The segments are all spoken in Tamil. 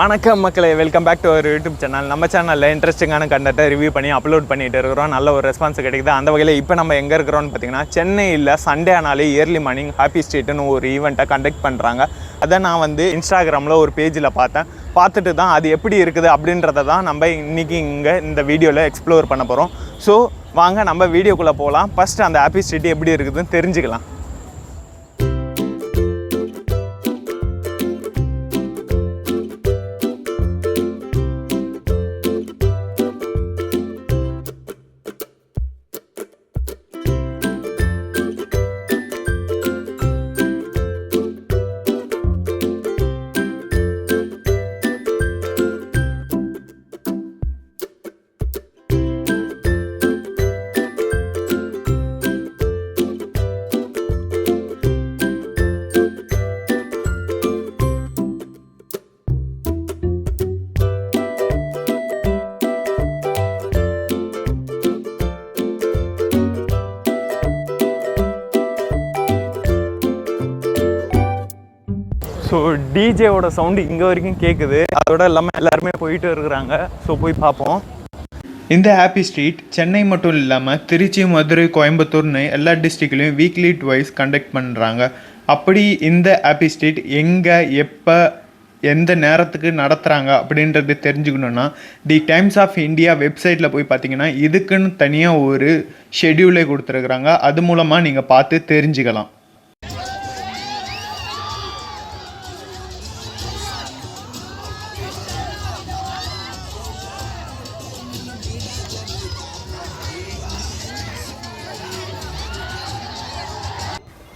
வணக்கம் மக்களே welcome back to our YouTube channel நம்ம சேனலில் இன்ட்ரெஸ்டிங்கான கண்டென்ட்டை ரிவ்யூ பண்ணி அப்லோட் பண்ணிட்டு இருக்கிறோம். நல்ல ஒரு ரெஸ்பான்ஸ் கிடைக்குது. அந்த வகையில் இப்போ நம்ம எங்கே இருக்கிறோம்னு பார்த்தீங்கன்னா சென்னையில் சண்டே ஆனாலே இயர்லி மார்னிங் ஹாப்பி ஸ்ட்ரீட்னு ஒரு ஈவெண்ட்டை கண்டக்ட் பண்ணுறாங்க அதை நான் வந்து இன்ஸ்டாகிராமில் ஒரு பேஜில் பார்த்தேன். பார்த்துட்டு தான் அது எப்படி இருக்குது அப்படின்றத தான் நம்ம இன்றைக்கி இங்கே இந்த வீடியோவில் எக்ஸ்ப்ளோர் பண்ண போகிறோம் ஸோ வாங்க நம்ம வீடியோக்குள்ளே போகலாம் ஃபஸ்ட்டு அந்த ஹாப்பி ஸ்ட்ரீட் எப்படி இருக்குதுன்னு தெரிஞ்சுக்கலாம். ஸோ டிஜேவோட சவுண்டு இங்கே வரைக்கும் கேட்குது அதோட இல்லாமல் எல்லாருமே போயிட்டு இருக்கிறாங்க. ஸோ போய் பார்ப்போம். இந்த ஹாப்பி ஸ்ட்ரீட் சென்னை மட்டும் இல்லாமல் திருச்சி மதுரை கோயம்புத்தூர்னு எல்லா டிஸ்ட்ரிக்ட்லையும் வீக்லி ட்வைஸ் கண்டக்ட் பண்ணுறாங்க அப்படி இந்த ஹாப்பி ஸ்ட்ரீட் எங்கே எப்போ எந்த நேரத்துக்கு நடத்துகிறாங்க அப்படின்றது தெரிஞ்சுக்கணுன்னா தி டைம்ஸ் ஆஃப் இந்தியா வெப்சைட்டில் போய் பார்த்தீங்கன்னா இதுக்குன்னு தனியாக ஒரு ஷெட்யூலே கொடுத்துருக்குறாங்க. அது மூலமாக நீங்கள் பார்த்து தெரிஞ்சுக்கலாம்.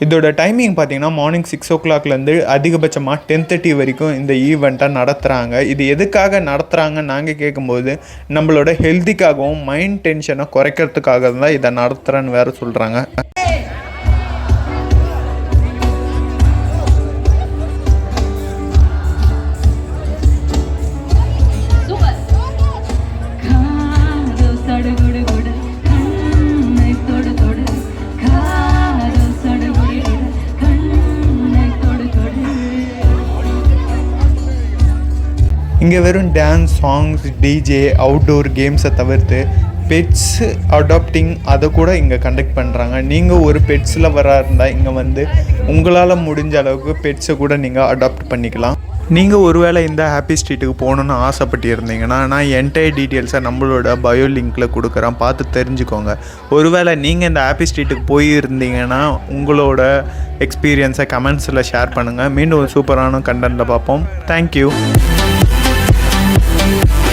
இதோட டைமிங் பார்த்தீங்கன்னா மார்னிங் சிக்ஸ் ஓ கிளாக்லேருந்து அதிகபட்சமாக டென் தேர்ட்டி வரைக்கும் இந்த ஈவெண்ட்டை நடத்துகிறாங்க இது எதுக்காக நடத்துகிறாங்கன்னு நாங்கள் கேட்கும்போது நம்மளோட ஹெல்த்திக்காகவும் மைண்ட் டென்ஷனை குறைக்கிறதுக்காக தான் இதை நடத்துகிறேன்னு வேறு சொல்கிறாங்க இங்கே வெறும் டான்ஸ் சாங்ஸ் டிஜே அவுட்டோர் கேம்ஸை தவிர்த்து பெட்ஸ் அடாப்டிங் அதை கூட இங்கே கண்டக்ட் பண்ணுறாங்க நீங்கள் ஒரு பெட்ஸில் வரா இருந்தால் இங்கே வந்து உங்களால் முடிஞ்ச அளவுக்கு பெட்ஸை கூட நீங்கள் அடாப்ட் பண்ணிக்கலாம். நீங்கள் ஒருவேளை இந்த ஹாப்பி ஸ்ட்ரீட்டுக்கு போகணுன்னு ஆசைப்பட்டு இருந்தீங்கன்னா நான் என்டையர் டீட்டெயில்ஸை நம்மளோட பயோ லிங்க்கில் கொடுக்குறேன். பார்த்து தெரிஞ்சுக்கோங்க. ஒருவேளை நீங்கள் இந்த ஹாப்பி ஸ்ட்ரீட்டுக்கு போயிருந்தீங்கன்னா உங்களோட எக்ஸ்பீரியன்ஸை கமெண்ட்ஸில் ஷேர் பண்ணுங்கள் மீண்டும் ஒரு சூப்பரான கண்டென்ட்டில் பார்ப்போம். Thank you Thank